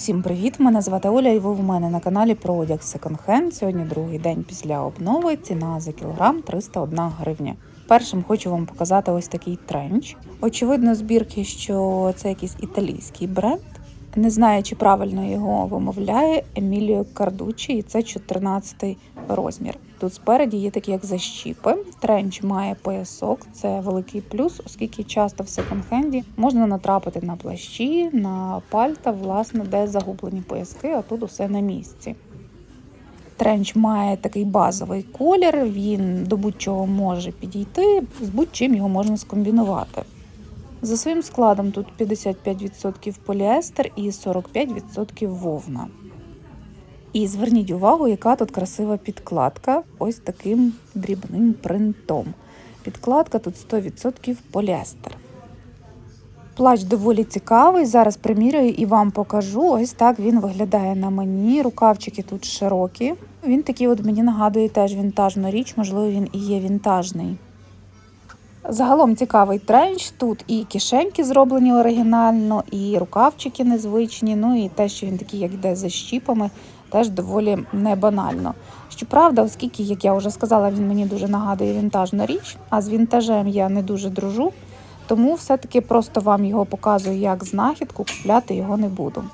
Усім привіт! Мене звати Оля, і ви в мене на каналі про одяг Hand. Сьогодні другий день після обнови. Ціна за кілограм 301 гривня. Першим хочу вам показати ось такий тренч. Очевидно, збірки, що це якийсь італійський бренд. Не знаю, чи правильно його вимовляє Еміліо Кардучі, і це 14 розмір. Тут спереді є такі як защіпи. Тренч має поясок, це великий плюс, оскільки часто в секонд-хенді можна натрапити на плащі, на пальта, власне, де загублені пояски, а тут усе на місці. Тренч має такий базовий колір, він до будь-чого може підійти, з будь-чим його можна скомбінувати. За своїм складом тут 55% поліестер і 45% вовна. І зверніть увагу, яка тут красива підкладка ось таким дрібним принтом. Підкладка тут 100% поліестер. Плащ доволі цікавий. Зараз приміряю і вам покажу. Ось так він виглядає на мені. Рукавчики тут широкі. Він такий, от мені нагадує теж вінтажну річ, можливо, він і є вінтажний. Загалом цікавий тренч. Тут і кишеньки зроблені оригінально, і рукавчики незвичні. Ну і те, що він такий, як йде за щіпами, теж доволі не банально. Щоправда, оскільки, як я вже сказала, він мені дуже нагадує вінтажну річ, а з вінтажем я не дуже дружу, тому все-таки просто вам його показую як знахідку, купляти його не буду.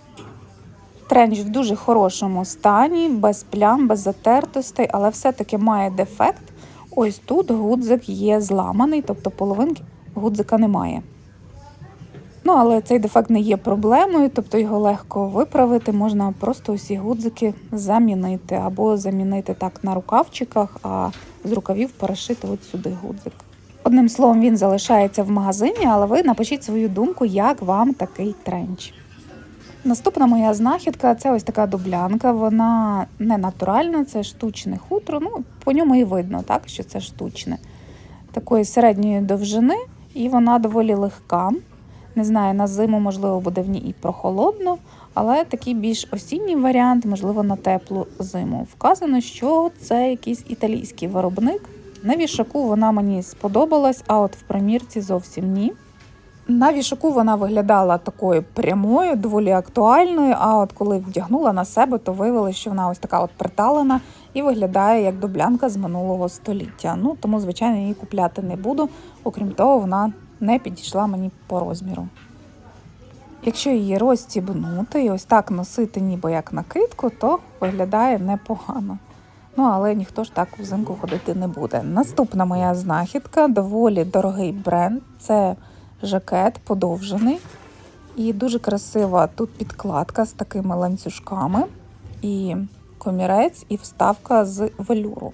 Тренч в дуже хорошому стані, без плям, без затертостей, але все-таки має дефект. Ось тут гудзик є зламаний, тобто половинки гудзика немає. Ну, але цей дефект не є проблемою, тобто його легко виправити, можна просто усі гудзики замінити, або замінити так на рукавчиках, а з рукавів перешити от сюди гудзик. Одним словом, він залишається в магазині, але ви напишіть свою думку, як вам такий тренч. Наступна моя знахідка це ось така дублянка. Вона не натуральна, це штучне хутро. Ну, по ньому і видно, так, що це штучне. Такої середньої довжини, і вона доволі легка. Не знаю, на зиму, можливо, буде в ній і прохолодно, але такий більш осінній варіант, можливо, на теплу зиму. Вказано, що це якийсь італійський виробник. На вішаку вона мені сподобалась, а от в примірці зовсім ні. На вішаку вона виглядала такою прямою, доволі актуальною. А от коли вдягнула на себе, то виявилося, що вона ось така от приталена і виглядає як дублянка з минулого століття. Ну тому, звичайно, її купляти не буду. Окрім того, вона не підійшла мені по розміру. Якщо її розстібнути і ось так носити, ніби як накидку, то виглядає непогано. Ну, але ніхто ж так взимку ходити не буде. Наступна моя знахідка доволі дорогий бренд. Це жакет подовжений. І дуже красива тут підкладка з такими ланцюжками, і комірець, і вставка з велюру.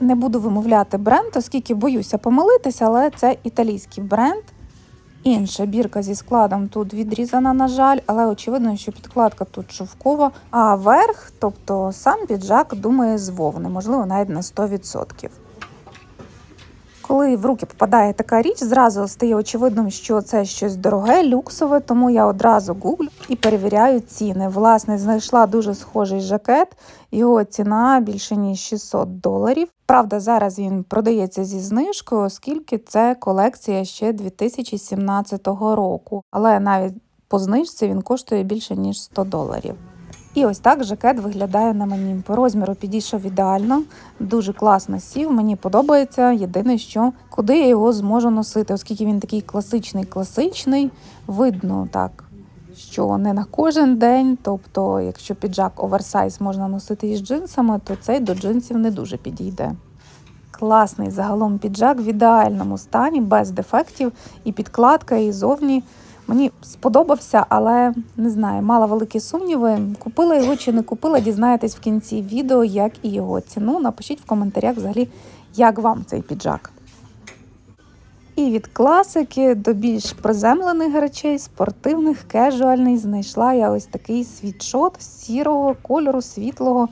Не буду вимовляти бренд, оскільки боюся помилитися, але це італійський бренд. Інша бірка зі складом тут відрізана, на жаль, але очевидно, що підкладка тут шовкова, а верх, тобто сам піджак, думає з вовни, можливо, навіть на 100%. Коли в руки попадає така річ, зразу стає очевидним, що це щось дороге, люксове, тому я одразу гуглю і перевіряю ціни. Власне, знайшла дуже схожий жакет, його ціна більше ніж 600 доларів. Правда, зараз він продається зі знижкою, оскільки це колекція ще 2017 року. Але навіть по знижці він коштує більше ніж 100 доларів. І ось так жакет виглядає на мені. По розміру підійшов ідеально, дуже класно сів. Мені подобається. Єдине, що куди я його зможу носити, оскільки він такий класичний, класичний, видно так, що не на кожен день. Тобто, якщо піджак оверсайз можна носити із джинсами, то цей до джинсів не дуже підійде. Класний загалом піджак в ідеальному стані, без дефектів, і підкладка, і зовні. Мені сподобався, але не знаю, мала великі сумніви. Купила його чи не купила, дізнаєтесь в кінці відео, як і його ціну. Напишіть в коментарях взагалі, як вам цей піджак. І від класики до більш приземлених речей, спортивних, кежуальний, знайшла я ось такий світшот сірого кольору, світлого.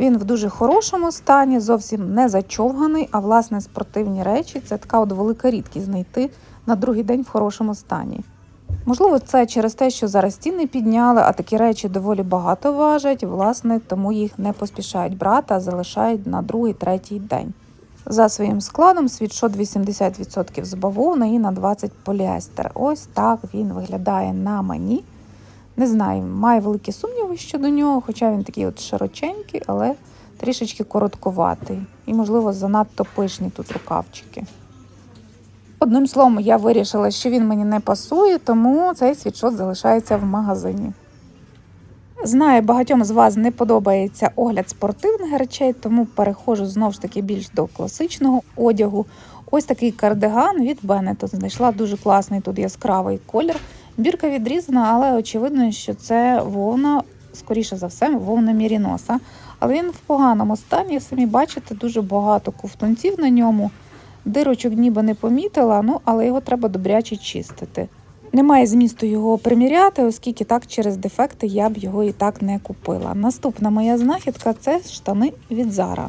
Він в дуже хорошому стані, зовсім не зачовганий, а власне спортивні речі це така от велика рідкість знайти на другий день в хорошому стані. Можливо, це через те, що зараз ціни підняли, а такі речі доволі багато важать, власне, тому їх не поспішають брати, а залишають на другий, третій день. За своїм складом світшот 80% з бавовни і на 20 поліестер. Ось так він виглядає на мені. Не знаю, має великі сумніви щодо нього, хоча він такий от широченький, але трішечки коротковатий. І, можливо, занадто пишні тут рукавчики. Одним словом, я вирішила, що він мені не пасує, тому цей світшот залишається в магазині. Знаю, багатьом з вас не подобається огляд спортивних речей, тому переходжу знову ж таки більш до класичного одягу. Ось такий кардиган від Беннетон. Знайшла дуже класний тут яскравий колір. Бірка відрізана, але очевидно, що це вовна, скоріше за все, вовна міріноса. Але він в поганому стані. Самі бачите, дуже багато ковтунців на ньому. Дирочок ніби не помітила, ну але його треба добряче чистити. Немає змісту його приміряти, оскільки так через дефекти я б його і так не купила. Наступна моя знахідка це штани від Zara.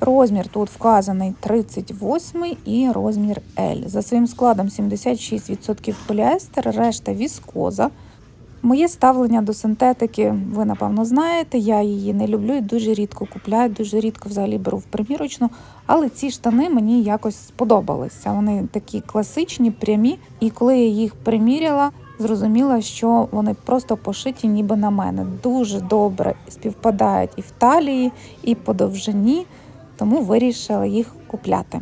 Розмір тут вказаний 38 і розмір L. За своїм складом 76% поліестер, решта віскоза. Моє ставлення до синтетики, ви напевно знаєте, я її не люблю і дуже рідко купляю, дуже рідко взагалі беру в примірочну. Але ці штани мені якось сподобалися. Вони такі класичні, прямі. І коли я їх приміряла, зрозуміла, що вони просто пошиті ніби на мене. Дуже добре співпадають і в талії, і по довжині, тому вирішила їх купляти.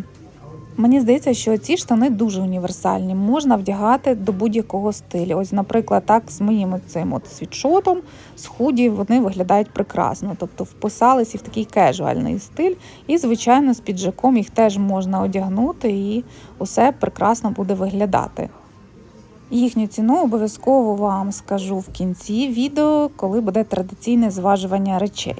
Мені здається, що ці штани дуже універсальні, можна вдягати до будь-якого стилю. Ось, наприклад, так з моїм цим от світшотом, з худі вони виглядають прекрасно, тобто вписалися в такий кежуальний стиль. І, звичайно, з піджаком їх теж можна одягнути, і усе прекрасно буде виглядати. Їхню ціну обов'язково вам скажу в кінці відео, коли буде традиційне зважування речей.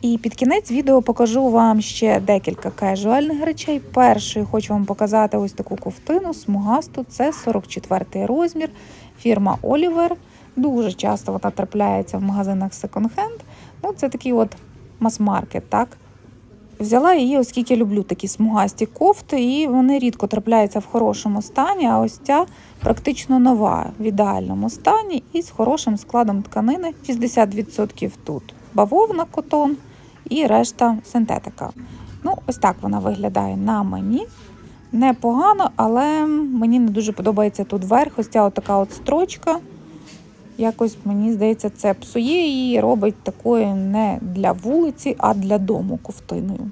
І під кінець відео покажу вам ще декілька кежуальних речей. Першою хочу вам показати ось таку ковтину смугасту. Це 44 розмір, фірма Oliver. Дуже часто вона трапляється в магазинах секонд-хенд. Ну, це такий от мас-маркет, так? Взяла її, оскільки люблю такі смугасті кофти, і вони рідко трапляються в хорошому стані. А ось ця практично нова в ідеальному стані і з хорошим складом тканини 60% тут. Бавовна котон і решта синтетика. Ну, ось так вона виглядає на мені. Непогано, але мені не дуже подобається тут верх. Ось ця така от строчка. Якось мені здається, це псує її, робить такою не для вулиці, а для дому ковтиною.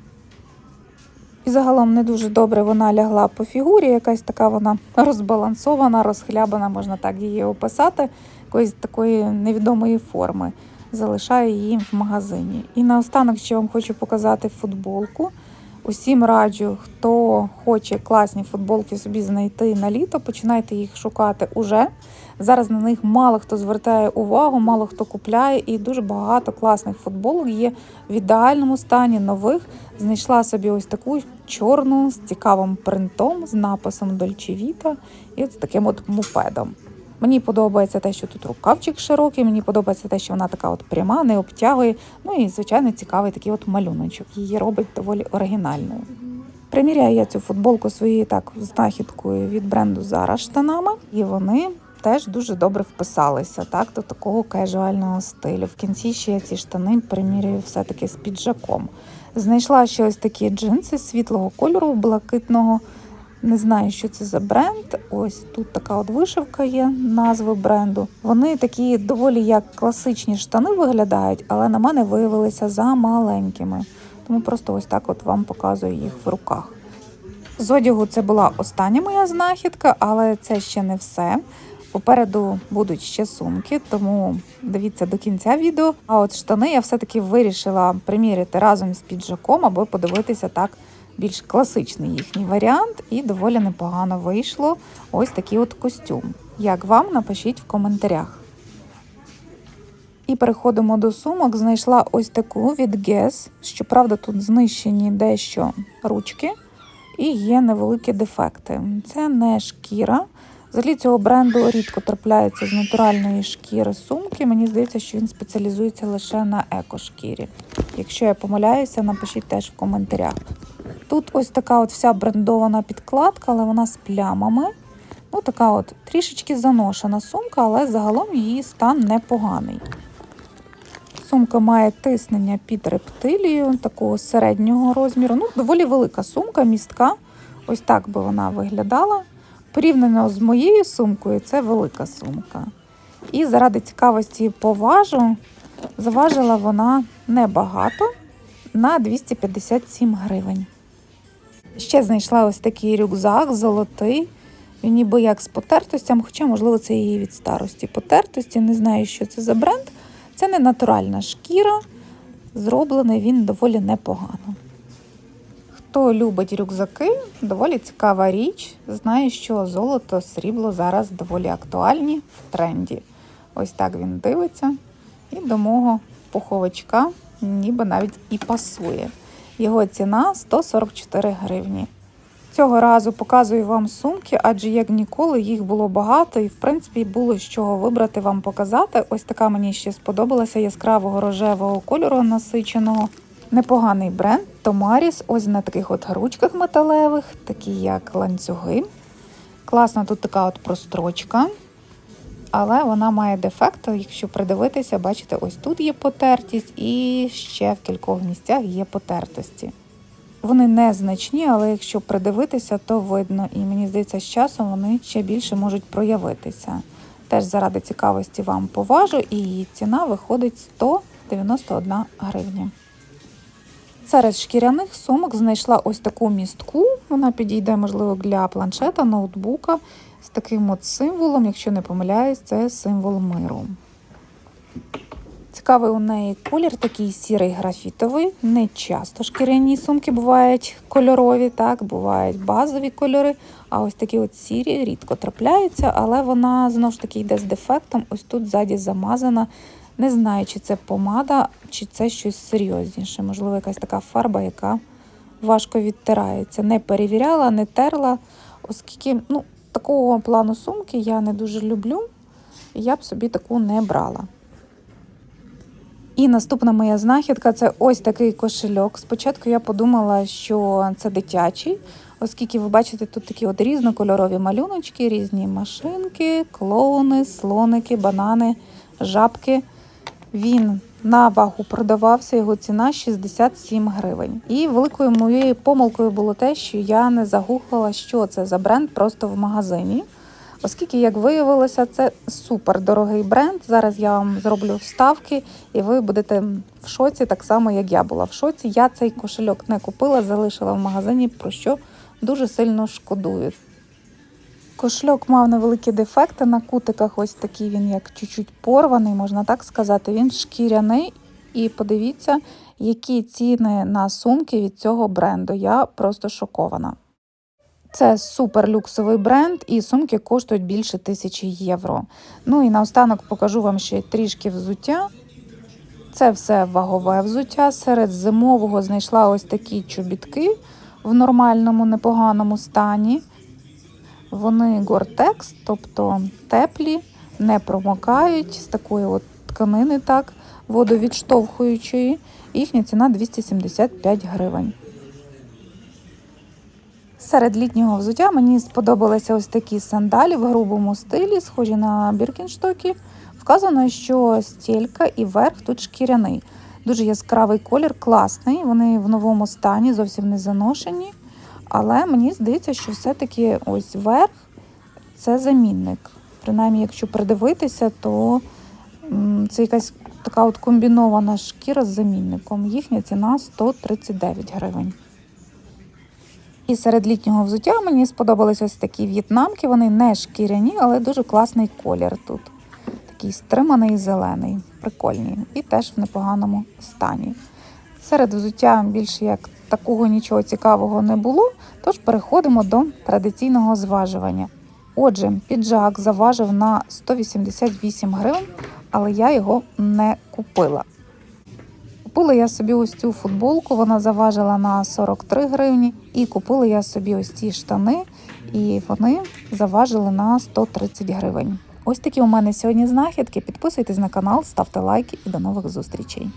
І загалом не дуже добре вона лягла по фігурі, якась така вона розбалансована, розхлябана, можна так її описати, якоїсь такої невідомої форми. Залишаю її в магазині. І наостанок ще вам хочу показати футболку. Усім раджу, хто хоче класні футболки собі знайти на літо, починайте їх шукати уже. Зараз на них мало хто звертає увагу, мало хто купляє, і дуже багато класних футболок є в ідеальному стані нових. Знайшла собі ось таку чорну з цікавим принтом, з написом Vita і з таким от мупедом. Мені подобається те, що тут рукавчик широкий, мені подобається те, що вона така от пряма, не обтягує. Ну і, звичайно, цікавий такий от малюночок. Її робить доволі оригінальною. Приміряю я цю футболку своєю так знахідкою від бренду Zara штанами, і вони теж дуже добре вписалися так, до такого кежуального стилю. В кінці ще я ці штани примірюю все-таки з піджаком. Знайшла ще ось такі джинси світлого кольору, блакитного. Не знаю, що це за бренд. Ось тут така от вишивка є, назви бренду. Вони такі доволі як класичні штани виглядають, але на мене виявилися за маленькими. Тому просто ось так от вам показую їх в руках. З одягу це була остання моя знахідка, але це ще не все. Попереду будуть ще сумки, тому дивіться до кінця відео. А от штани я все-таки вирішила приміряти разом з піджаком, аби подивитися так більш класичний їхній варіант, і доволі непогано вийшло ось такий от костюм. Як вам, напишіть в коментарях. І переходимо до сумок. Знайшла ось таку від Guess. Щоправда, тут знищені дещо ручки і є невеликі дефекти. Це не шкіра. Взагалі цього бренду рідко трапляються з натуральної шкіри сумки. Мені здається, що він спеціалізується лише на екошкірі. Якщо я помиляюся, напишіть теж в коментарях. Тут ось така от вся брендована підкладка, але вона з плямами. Ну, така от трішечки заношена сумка, але загалом її стан непоганий. Сумка має тиснення під рептилію, такого середнього розміру. Ну, доволі велика сумка, містка. Ось так би вона виглядала. Порівняно з моєю сумкою, це велика сумка. І заради цікавості поважу, заважила вона небагато на 257 гривень. Ще знайшла ось такий рюкзак золотий. Він ніби як з потертостям, хоча, можливо, це її від старості потертості. Не знаю, що це за бренд. Це не натуральна шкіра. Зроблений він доволі непогано. Хто любить рюкзаки, доволі цікава річ. Знає, що золото, срібло зараз доволі актуальні в тренді. Ось так він дивиться. І до мого пуховичка ніби навіть і пасує. Його ціна 144 гривні. Цього разу показую вам сумки, адже як ніколи їх було багато, і в принципі було з чого вибрати вам показати. Ось така мені ще сподобалася яскравого рожевого кольору насиченого. Непоганий бренд Томаріс, ось на таких от ручках металевих, такі як ланцюги. Класна тут така от прострочка, але вона має дефект. Якщо придивитися, бачите, ось тут є потертість, і ще в кількох місцях є потертості. Вони незначні, але якщо придивитися, то видно. І мені здається, з часом вони ще більше можуть проявитися. Теж заради цікавості вам поважу, і її ціна виходить 191 гривня. Серед шкіряних сумок знайшла ось таку містку. Вона підійде, можливо, для планшета, ноутбука з таким от символом, якщо не помиляюсь, це символ миру. Цікавий у неї колір, такий сірий графітовий. Не часто шкіряні сумки бувають кольорові, так, бувають базові кольори. А ось такі от сірі рідко трапляються, але вона знову ж таки йде з дефектом. Ось тут ззаді замазана. Не знаю, чи це помада, чи це щось серйозніше. Можливо, якась така фарба, яка важко відтирається. Не перевіряла, не терла, оскільки ну, такого плану сумки я не дуже люблю, я б собі таку не брала. І наступна моя знахідка це ось такий кошельок. Спочатку я подумала, що це дитячий, оскільки ви бачите, тут такі от різнокольорові малюночки, різні машинки, клоуни, слоники, банани, жабки. Він на вагу продавався, його ціна 67 гривень. І великою моєю помилкою було те, що я не загуглила, що це за бренд просто в магазині. Оскільки, як виявилося, це супер дорогий бренд. Зараз я вам зроблю вставки, і ви будете в шоці, так само, як я була в шоці. Я цей кошельок не купила, залишила в магазині, про що дуже сильно шкодую. Кошельок мав невеликі дефекти на кутиках, ось такий він, як чуть-чуть порваний, можна так сказати. Він шкіряний. І подивіться, які ціни на сумки від цього бренду. Я просто шокована. Це супер люксовий бренд, і сумки коштують більше тисячі євро. Ну і наостанок покажу вам ще трішки взуття. Це все вагове взуття. Серед зимового знайшла ось такі чобітки в нормальному, непоганому стані. Вони гортекс, тобто теплі, не промокають з такої от тканини, так, водовідштовхуючої. Їхня ціна 275 гривень. Серед літнього взуття мені сподобалися ось такі сандалі в грубому стилі, схожі на біркінштоки. Вказано, що стілька і верх тут шкіряний. Дуже яскравий колір, класний. Вони в новому стані, зовсім не заношені. Але мені здається, що все-таки ось верх це замінник. Принаймні, якщо придивитися, то це якась така от комбінована шкіра з замінником. Їхня ціна 139 гривень. І серед літнього взуття мені сподобались ось такі в'єтнамки. Вони не шкіряні, але дуже класний колір тут. Такий стриманий зелений, прикольний. І теж в непоганому стані. Серед взуття більше як такого нічого цікавого не було, тож переходимо до традиційного зважування. Отже, піджак заважив на 188 гривень, але я його не купила. Купила я собі ось цю футболку, вона заважила на 43 гривні. І купила я собі ось ці штани, і вони заважили на 130 гривень. Ось такі у мене сьогодні знахідки. Підписуйтесь на канал, ставте лайки і до нових зустрічей.